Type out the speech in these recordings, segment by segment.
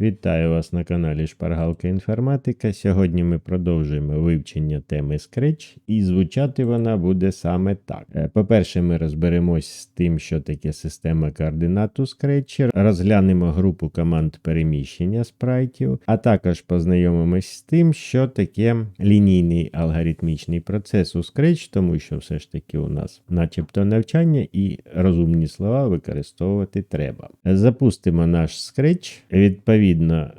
Вітаю вас на каналі Шпаргалка Інформатика. Сьогодні ми продовжуємо вивчення теми Scratch, і звучати вона буде саме так. Е, По-перше, ми розберемось з тим, що таке система координат у Scratch, розглянемо групу команд переміщення спрайтів, а також познайомимось з тим, що таке лінійний алгоритмічний процес у Scratch, тому що все ж таки у нас начебто навчання і розумні слова використовувати треба. Запустимо наш Scratch. Відповідно,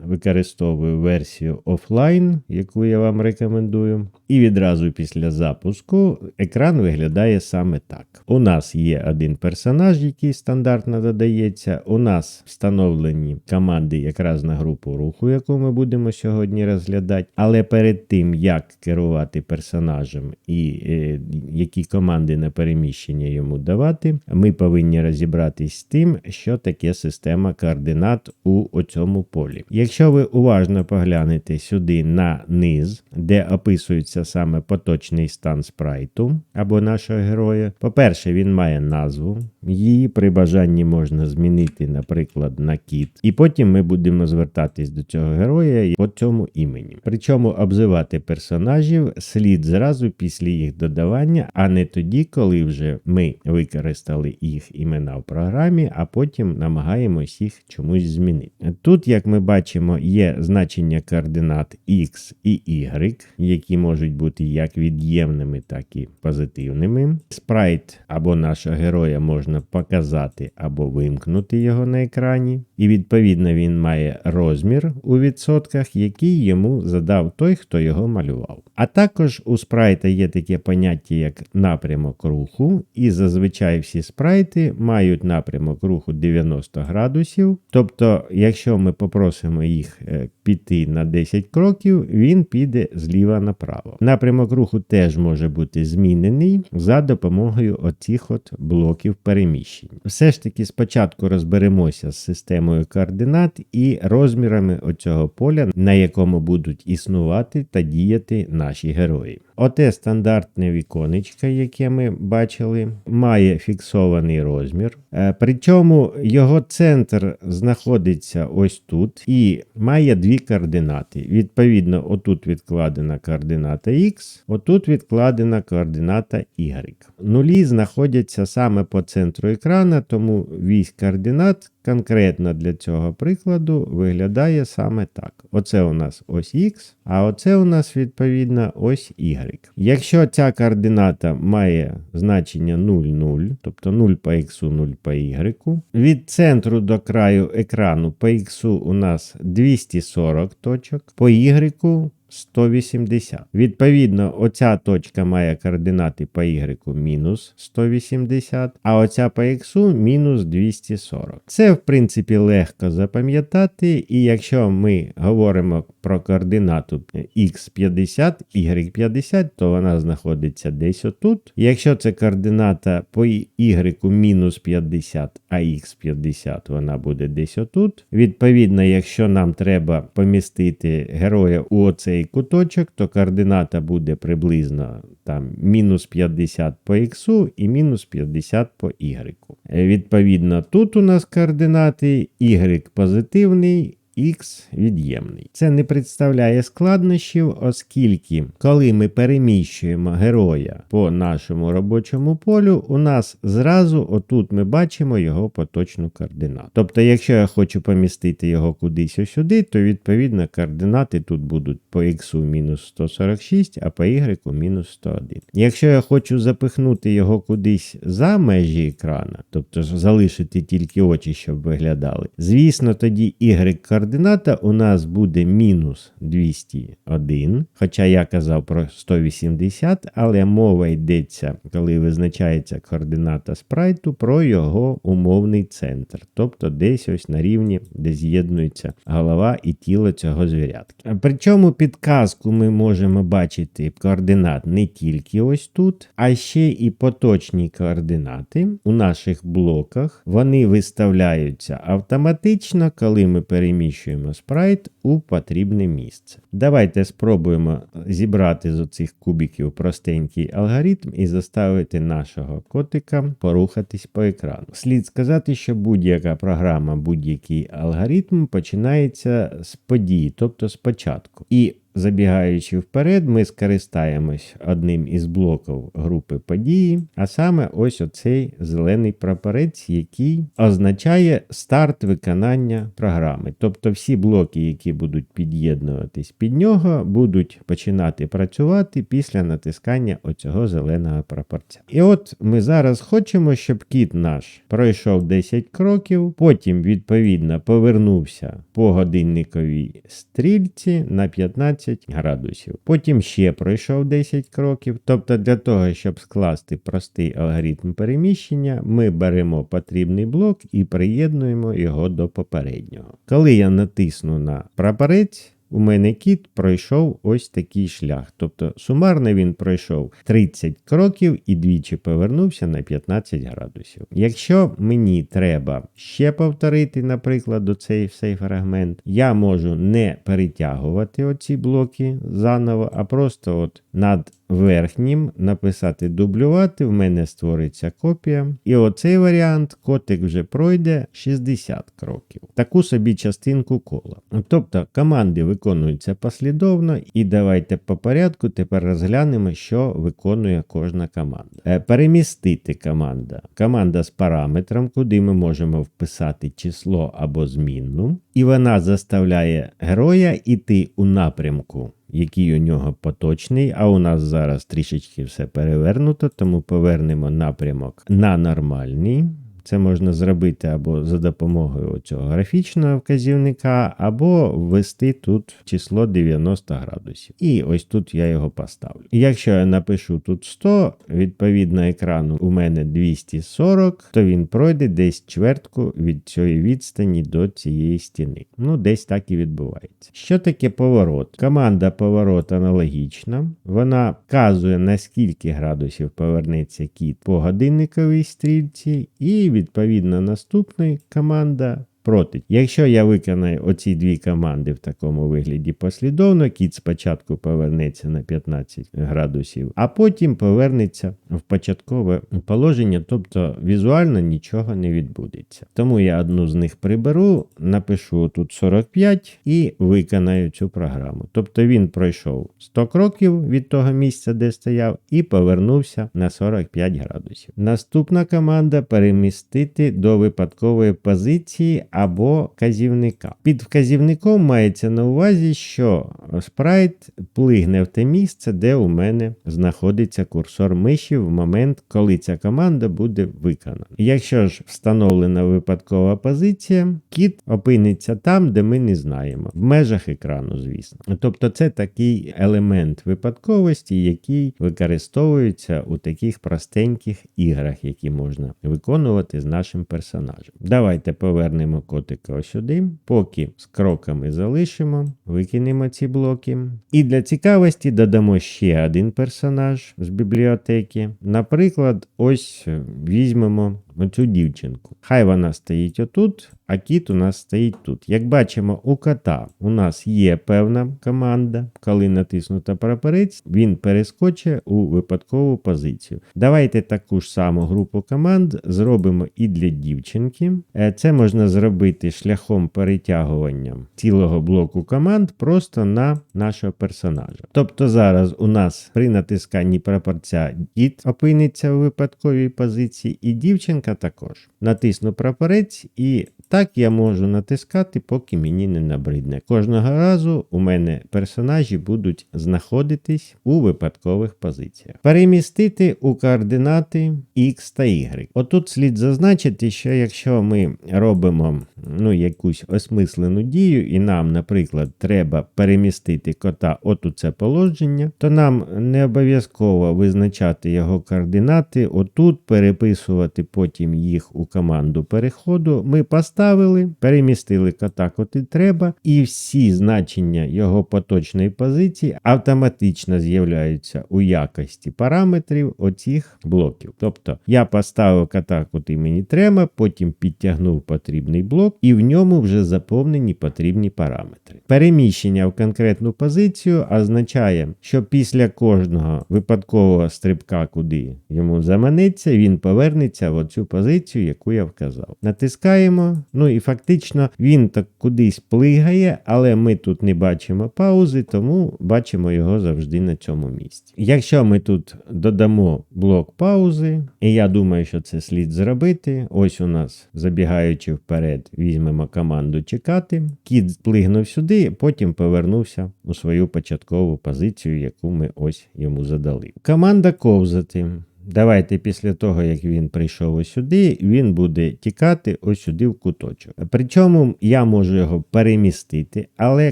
використовую версію офлайн, яку я вам рекомендую. І відразу після запуску екран виглядає саме так. У нас є один персонаж, який стандартно додається. У нас встановлені команди якраз на групу руху, яку ми будемо сьогодні розглядати. Але перед тим, як керувати персонажем і е, які команди на переміщення йому давати, ми повинні розібратись з тим, що таке система координат у цьому полі. Якщо ви уважно поглянете сюди на низ, де описується саме поточний стан спрайту або нашого героя, по-перше, він має назву. Її при бажанні можна змінити, наприклад, на кіт. І потім ми будемо звертатись до цього героя по цьому імені. Причому обзивати персонажів слід зразу після їх додавання, а не тоді, коли вже ми використали їх імена в програмі, а потім намагаємось їх чомусь змінити. Тут, як ми бачимо, є значення координат X і Y, які можуть бути як від'ємними, так і позитивними. Спрайт або нашого героя можна показати або вимкнути його на екрані. І відповідно він має розмір у відсотках, який йому задав той, хто його малював. А також у спрайта є таке поняття, як напрямок руху, і зазвичай всі спрайти мають напрямок руху 90 градусів. Тобто, якщо ми попросимо їх е, піти на 10 кроків, він піде зліва направо. Напрямок руху теж може бути змінений за допомогою оцих от блоків переміщень. Все ж таки, спочатку розберемося з системою координат і розмірами оцього поля, на якому будуть існувати та діяти наші герої. Оте стандартне віконечко, яке ми бачили, має фіксований розмір. Е, Причому його центр знаходиться ось тут і має дві координати. Відповідно, отут відкладена координата X, отут відкладена координата Y. Нулі знаходяться саме по центру екрана, тому вісь координат конкретно для цього прикладу виглядає саме так. Оце у нас ось X, а оце у нас відповідно ось Y. Якщо ця координата має значення 0, 0, тобто 0 по X, 0 по Y, від центру до краю екрану по X у нас 240 точок, по Y 180. Відповідно, оця точка має координати по Y мінус 180, а оця по X мінус 240. Це, в принципі, легко запам'ятати, і якщо ми говоримо про координату X50, Y50, то вона знаходиться десь отут. Якщо це координата по Y мінус 50, а X50, вона буде десь отут. Відповідно, якщо нам треба помістити героя у оцей куточок, то координата буде приблизно там мінус 50 по X і мінус 50 по Y. Відповідно, тут у нас координати Y позитивний. X від'ємний. Це не представляє складнощів, оскільки, коли ми переміщуємо героя по нашому робочому полю, у нас зразу отут ми бачимо його поточну координату. Тобто, якщо я хочу помістити його кудись сюди, то відповідно координати тут будуть по x мінус 146, а по y мінус 101. Якщо я хочу запихнути його кудись за межі екрана, тобто залишити тільки очі, щоб виглядали, звісно, тоді y координата координата у нас буде мінус 201, хоча я казав про 180, але мова йдеться, коли визначається координата спрайту, про його умовний центр, тобто десь ось на рівні, де з'єднується голова і тіло цього звірятки. Причому підказку ми можемо бачити координат не тільки ось тут, а ще і поточні координати у наших блоках. Вони виставляються автоматично, коли ми переміщуємо переміщуємо спрайт у потрібне місце. Давайте спробуємо зібрати з оцих кубиків простенький алгоритм і заставити нашого котика порухатись по екрану. Слід сказати, що будь-яка програма, будь-який алгоритм починається з події, тобто спочатку. І Забігаючи вперед, ми скористаємось одним із блоків групи події, а саме ось оцей зелений прапорець, який означає старт виконання програми. Тобто всі блоки, які будуть під'єднуватись під нього, будуть починати працювати після натискання оцього зеленого прапорця. І от ми зараз хочемо, щоб кіт наш пройшов 10 кроків, потім, відповідно, повернувся по годинниковій стрільці на 15 градусів. Потім ще пройшов 10 кроків. Тобто, для того, щоб скласти простий алгоритм переміщення, ми беремо потрібний блок і приєднуємо його до попереднього. Коли я натисну на прапорець, у мене кіт пройшов ось такий шлях. Тобто сумарно він пройшов 30 кроків і двічі повернувся на 15 градусів. Якщо мені треба ще повторити, наприклад, оцей цей фрагмент, я можу не перетягувати оці блоки заново, а просто от над верхнім написати дублювати, в мене створиться копія. І оцей варіант котик вже пройде 60 кроків. Таку собі частинку кола. Тобто команди виконуються послідовно, і давайте по порядку тепер розглянемо, що виконує кожна команда. Е, Перемістити команда. Команда з параметром, куди ми можемо вписати число або змінну, і вона заставляє героя йти у напрямку який у нього поточний, а у нас зараз трішечки все перевернуто, тому повернемо напрямок на нормальний. Це можна зробити або за допомогою цього графічного вказівника, або ввести тут число 90 градусів. І ось тут я його поставлю. Якщо я напишу тут 100, відповідно екрану у мене 240, то він пройде десь чвертку від цієї відстані до цієї стіни. Ну, десь так і відбувається. Що таке поворот? Команда поворот аналогічна. Вона вказує, на скільки градусів повернеться кіт по годинниковій стрільці, і відповідно наступна команда проти. Якщо я виконаю оці дві команди в такому вигляді послідовно, кіт спочатку повернеться на 15 градусів, а потім повернеться в початкове положення, тобто візуально нічого не відбудеться. Тому я одну з них приберу, напишу тут 45 і виконаю цю програму. Тобто він пройшов 100 кроків від того місця, де стояв, і повернувся на 45 градусів. Наступна команда перемістити до випадкової позиції або казівника. Під вказівником мається на увазі, що спрайт плигне в те місце, де у мене знаходиться курсор миші в момент, коли ця команда буде виконана. Якщо ж встановлена випадкова позиція, кіт опиниться там, де ми не знаємо, в межах екрану, звісно. Тобто це такий елемент випадковості, який використовується у таких простеньких іграх, які можна виконувати з нашим персонажем. Давайте повернемо котика сюди, поки з кроками залишимо, викинемо ці блоки. І для цікавості додамо ще один персонаж з бібліотеки. Наприклад, ось візьмемо оцю дівчинку. Хай вона стоїть отут, а кіт у нас стоїть тут. Як бачимо, у кота у нас є певна команда. Коли натиснуто прапорець, він перескочить у випадкову позицію. Давайте таку ж саму групу команд зробимо і для дівчинки. Е, Це можна зробити шляхом перетягування цілого блоку команд просто на нашого персонажа. Тобто зараз у нас при натисканні прапорця дід опиниться у випадковій позиції, і дівчинка також. Натисну прапорець і так я можу натискати, поки мені не набридне. Кожного разу у мене персонажі будуть знаходитись у випадкових позиціях. Перемістити у координати X та Y. Отут слід зазначити, що якщо ми робимо ну, якусь осмислену дію, і нам, наприклад, треба перемістити кота от у це положення, то нам не обов'язково визначати його координати, отут переписувати потім їх у команду переходу. Ми поставимо поставили, перемістили кота куди треба, і всі значення його поточної позиції автоматично з'являються у якості параметрів оцих блоків. Тобто я поставив кота куди мені треба, потім підтягнув потрібний блок, і в ньому вже заповнені потрібні параметри. Переміщення в конкретну позицію означає, що після кожного випадкового стрибка, куди йому заманеться, він повернеться в оцю позицію, яку я вказав. Натискаємо, ну і фактично він так кудись плигає, але ми тут не бачимо паузи, тому бачимо його завжди на цьому місці. Якщо ми тут додамо блок паузи, і я думаю, що це слід зробити. Ось у нас, забігаючи вперед, візьмемо команду чекати. Кіт плигнув сюди, потім повернувся у свою початкову позицію, яку ми ось йому задали. Команда ковзати. Давайте після того, як він прийшов сюди, він буде тікати ось сюди в куточок. Причому я можу його перемістити, але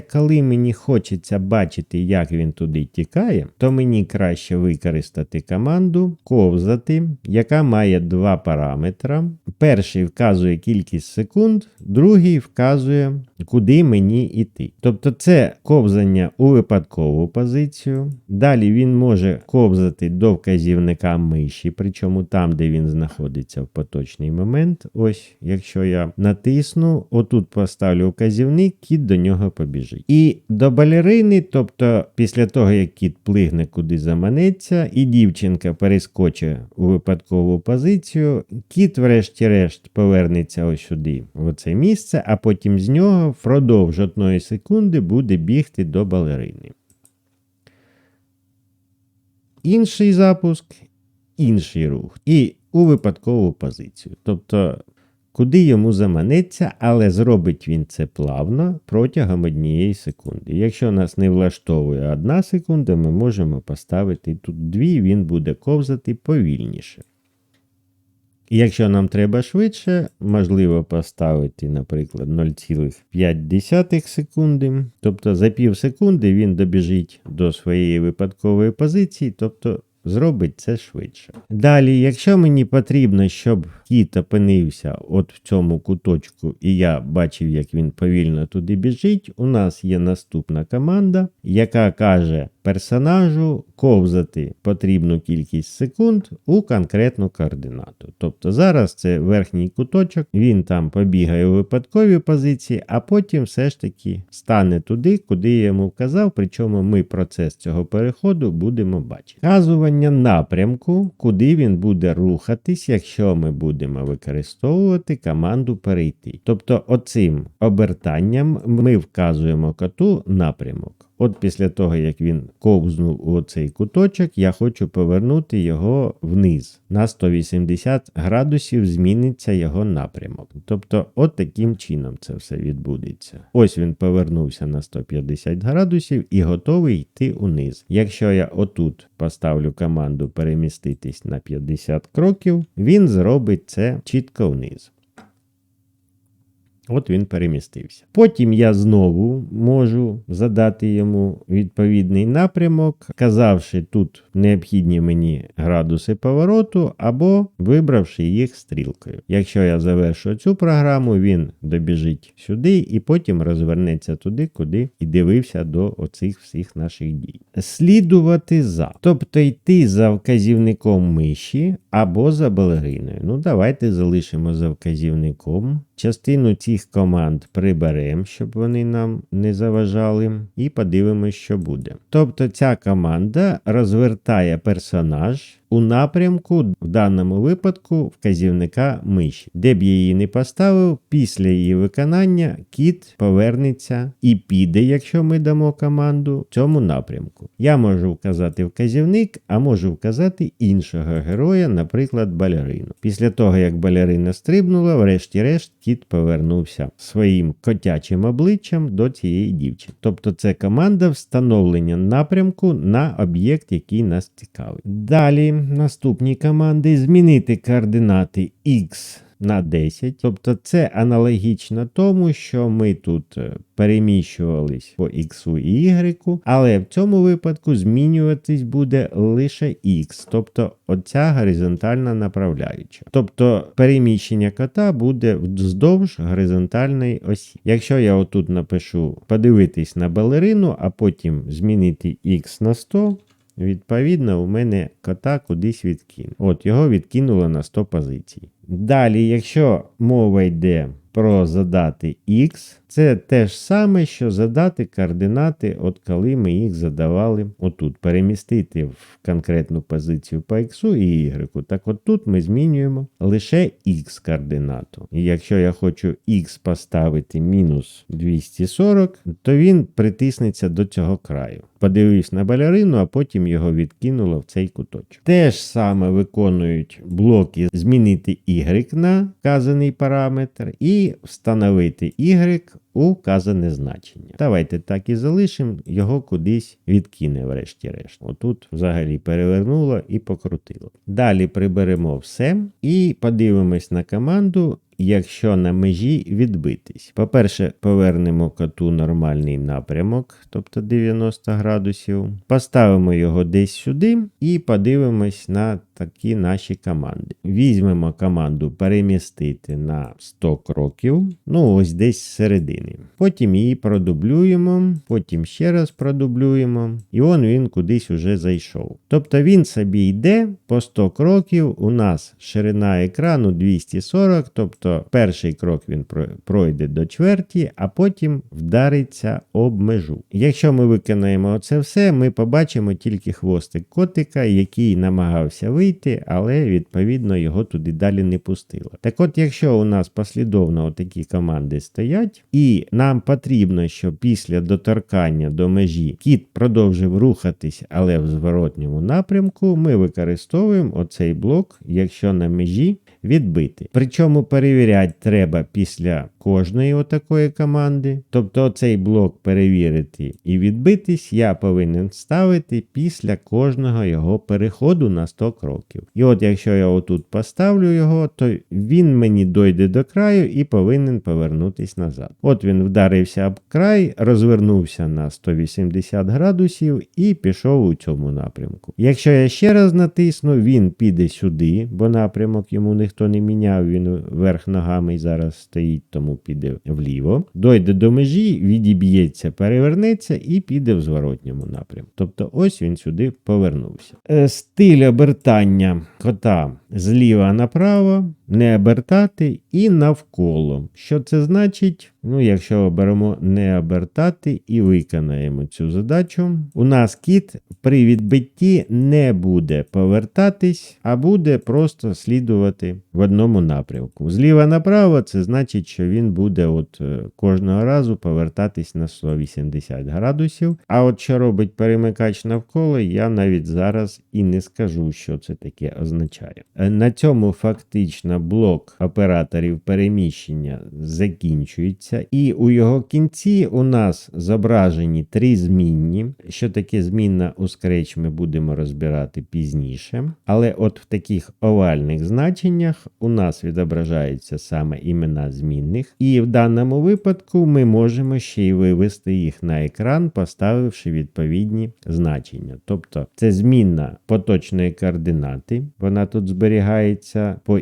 коли мені хочеться бачити, як він туди тікає, то мені краще використати команду ковзати, яка має два параметри. Перший вказує кількість секунд, другий вказує, куди мені йти. Тобто це ковзання у випадкову позицію. Далі він може ковзати до вказівника миші, причому там, де він знаходиться в поточний момент. Ось, якщо я натисну, отут поставлю вказівник, кіт до нього побіжить. І до балерини, тобто після того, як кіт плигне куди заманеться, і дівчинка перескочить у випадкову позицію, кіт, врешті-решт, повернеться ось сюди, в оце місце, а потім з нього впродовж одної секунди буде бігти до балерини. Інший запуск, інший рух. І у випадкову позицію. Тобто, куди йому заманеться, але зробить він це плавно протягом однієї секунди. Якщо нас не влаштовує одна секунда, ми можемо поставити тут дві, він буде ковзати повільніше. Якщо нам треба швидше, можливо поставити, наприклад, 0,5 секунди. Тобто за пів секунди він добіжить до своєї випадкової позиції, тобто зробить це швидше. Далі, якщо мені потрібно, щоб кіт опинився от в цьому куточку, і я бачив, як він повільно туди біжить, у нас є наступна команда, яка каже персонажу ковзати потрібну кількість секунд у конкретну координату. Тобто зараз це верхній куточок, він там побігає у випадковій позиції, а потім все ж таки стане туди, куди я йому вказав, причому ми процес цього переходу будемо бачити. Вказування напрямку, куди він буде рухатись, якщо ми будемо використовувати команду перейти. Тобто, оцим обертанням ми вказуємо коту напрямок. От після того, як він ковзнув у цей куточок, я хочу повернути його вниз. На 180 градусів зміниться його напрямок. Тобто, от таким чином це все відбудеться. Ось він повернувся на 150 градусів і готовий йти униз. Якщо я отут поставлю команду переміститись на 50 кроків, він зробить це чітко вниз. От він перемістився. Потім я знову можу задати йому відповідний напрямок, казавши тут необхідні мені градуси повороту, або вибравши їх стрілкою. Якщо я завершу цю програму, він добіжить сюди і потім розвернеться туди, куди і дивився до оцих всіх наших дій. Слідувати за, тобто йти за вказівником миші або за балериною. Ну, давайте залишимо за вказівником. Частину цих команд приберемо, щоб вони нам не заважали, і подивимось, що буде. Тобто ця команда розвертає персонаж у напрямку, в даному випадку, вказівника миші. Де б я її не поставив, після її виконання кіт повернеться і піде, якщо ми дамо команду, в цьому напрямку. Я можу вказати вказівник, а можу вказати іншого героя, наприклад, балерину. Після того, як балерина стрибнула, врешті-решт кіт повернувся своїм котячим обличчям до цієї дівчини. Тобто це команда встановлення напрямку на об'єкт, який нас цікавить. Далі наступні команди змінити координати X на 10. Тобто це аналогічно тому, що ми тут е, переміщувались по x і y, але в цьому випадку змінюватись буде лише x, тобто оця горизонтальна направляюча. Тобто переміщення кота буде вздовж горизонтальної осі. Якщо я отут напишу подивитись на балерину, а потім змінити x на 100, Відповідно, у мене кота кудись відкине. От його відкинуло на 100 позицій. Далі, якщо мова йде про задати x, це те ж саме, що задати координати, от коли ми їх задавали отут, перемістити в конкретну позицію по x і y. Так от тут ми змінюємо лише x координату. І якщо я хочу x поставити мінус 240, то він притиснеться до цього краю. Подивився на балерину, а потім його відкинуло в цей куточок. Те ж саме виконують блоки змінити y на вказаний параметр і встановити y у вказане значення. Давайте так і залишимо, його кудись відкине, врешті-решт. Отут взагалі перевернуло і покрутило. Далі приберемо все і подивимось на команду. Якщо на межі відбитись. По-перше, повернемо коту нормальний напрямок, тобто 90 градусів. Поставимо його десь сюди і подивимось на такі наші команди. Візьмемо команду перемістити на 100 кроків, ну ось десь з середини. Потім її продублюємо, потім ще раз продублюємо, і он він кудись уже зайшов. Тобто він собі йде по 100 кроків. У нас ширина екрану 240, тобто перший крок він пройде до чверті, а потім вдариться об межу. Якщо ми виконаємо це все, ми побачимо тільки хвостик котика, який намагався вийти, але відповідно його туди далі не пустило. Так от, якщо у нас послідовно такі команди стоять, і нам потрібно, щоб після доторкання до межі кіт продовжив рухатись, але в зворотньому напрямку, ми використовуємо оцей блок, якщо на межі відбити. Причому перевіряти треба після кожної отакої команди. Тобто цей блок перевірити і відбитись я повинен ставити після кожного його переходу на 100 кроків. І от якщо я отут поставлю його, то він мені дойде до краю і повинен повернутись назад. От він вдарився об край, розвернувся на 180 градусів і пішов у цьому напрямку. Якщо я ще раз натисну, він піде сюди, бо напрямок йому ніхто не міняв, він вверх ногами зараз стоїть, тому піде вліво. Дойде до межі, відіб'ється, перевернеться і піде в зворотньому напрямку. Тобто ось він сюди повернувся. Е, Стиль обертання кота зліва направо, не обертати і навколо. Що це значить? Ну, якщо оберемо не обертати і виконаємо цю задачу, у нас кіт при відбитті не буде повертатись, а буде просто слідувати в одному напрямку. Зліва направо, це значить, що він буде от е, кожного разу повертатись на 180 градусів. А от що робить перемикач навколо, я навіть зараз і не скажу, що це таке означає. Е, на цьому фактично блок операторів переміщення закінчується, і у його кінці у нас зображені три змінні. Що таке змінна у Scratch ми будемо розбирати пізніше. Але от в таких овальних значеннях у нас відображаються саме імена змінних, і в даному випадку ми можемо ще й вивести їх на екран, поставивши відповідні значення. Тобто це змінна поточної координати, вона тут зберігається по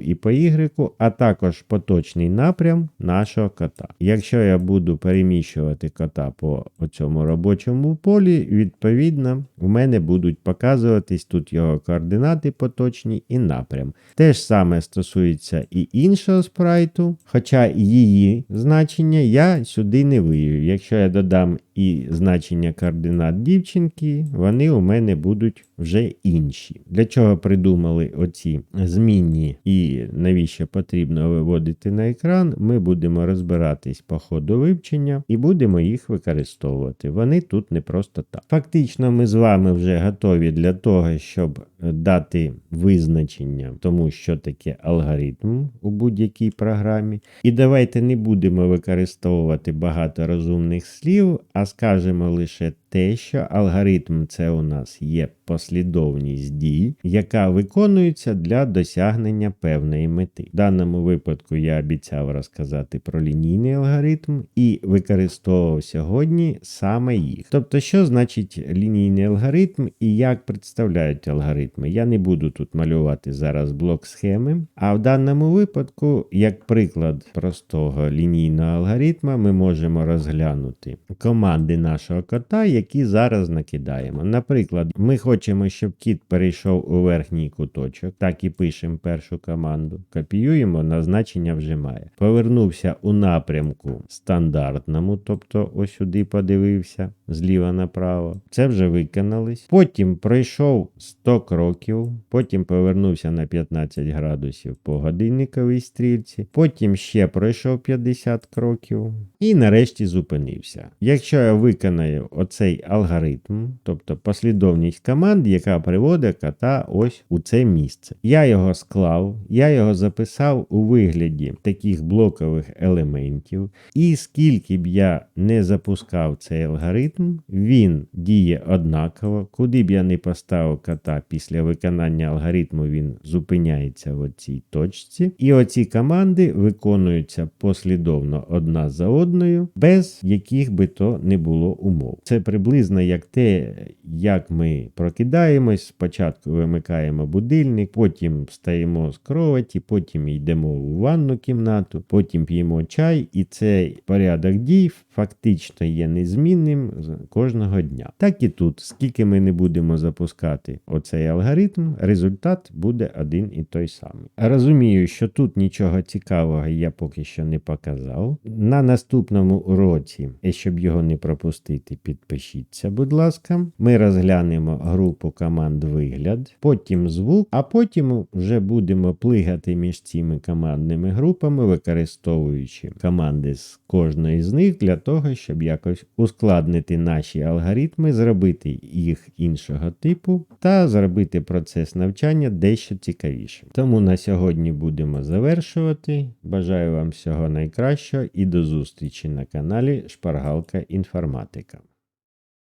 І по Y, а також поточний напрям нашого кота. Якщо я буду переміщувати кота по цьому робочому полі, відповідно, у мене будуть показуватись тут його координати поточні і напрям. Те ж саме стосується і іншого спрайту, хоча її значення я сюди не вивів. Якщо я додам і значення координат дівчинки, вони у мене будуть вже інші. Для чого придумали оці змінні і навіщо потрібно виводити на екран, ми будемо розбиратись по ходу вивчення і будемо їх використовувати. Вони тут не просто так. Фактично, ми з вами вже готові для того, щоб дати визначення тому, що таке алгоритм у будь-якій програмі. І давайте не будемо використовувати багато розумних слів, а скажемо лише те, що алгоритм це у нас є послідовність дій, яка виконується для досягнення певної мети. В даному випадку я обіцяв розказати про лінійний алгоритм і використовував сьогодні саме їх. Тобто, що значить лінійний алгоритм і як представляють алгоритми? Я не буду тут малювати зараз блок схеми, а в даному випадку, як приклад простого лінійного алгоритму, ми можемо розглянути команди нашого кота, зараз накидаємо. Наприклад, ми хочемо, щоб кіт перейшов у верхній куточок, так і пишемо першу команду, копіюємо, назначення вже має. Повернувся у напрямку стандартному, тобто ось сюди подивився зліва направо. Це вже виконались. Потім пройшов 100 кроків, потім повернувся на 15 градусів по годинниковій стрільці, потім ще пройшов 50 кроків і нарешті зупинився. Якщо я виконаю оцей алгоритм, тобто послідовність команд, яка приводить кота ось у це місце. Я його склав, я його записав у вигляді таких блокових елементів, і скільки б я не запускав цей алгоритм, він діє однаково. Куди б я не поставив кота після виконання алгоритму, він зупиняється в цій точці. І оці команди виконуються послідовно одна за одною, без яких би то не було умов. Це приблизно як те, як ми прокидаємось, спочатку вимикаємо будильник, потім встаємо з кроваті, потім йдемо у ванну кімнату, потім п'ємо чай, і цей порядок дій фактично є незмінним кожного дня. Так і тут, скільки ми не будемо запускати оцей алгоритм, результат буде один і той самий. Розумію, що тут нічого цікавого я поки що не показав. На наступному уроці, щоб його не пропустити, підпишіться, будь ласка. Ми розглянемо групу команд вигляд, потім звук, а потім вже будемо плигати між цими командними групами, використовуючи команди з кожної з них для того, щоб якось ускладнити наші алгоритми, зробити їх іншого типу та зробити процес навчання дещо цікавішим. Тому на сьогодні будемо завершувати. Бажаю вам всього найкращого і до зустрічі на каналі Шпаргалка Інформатика.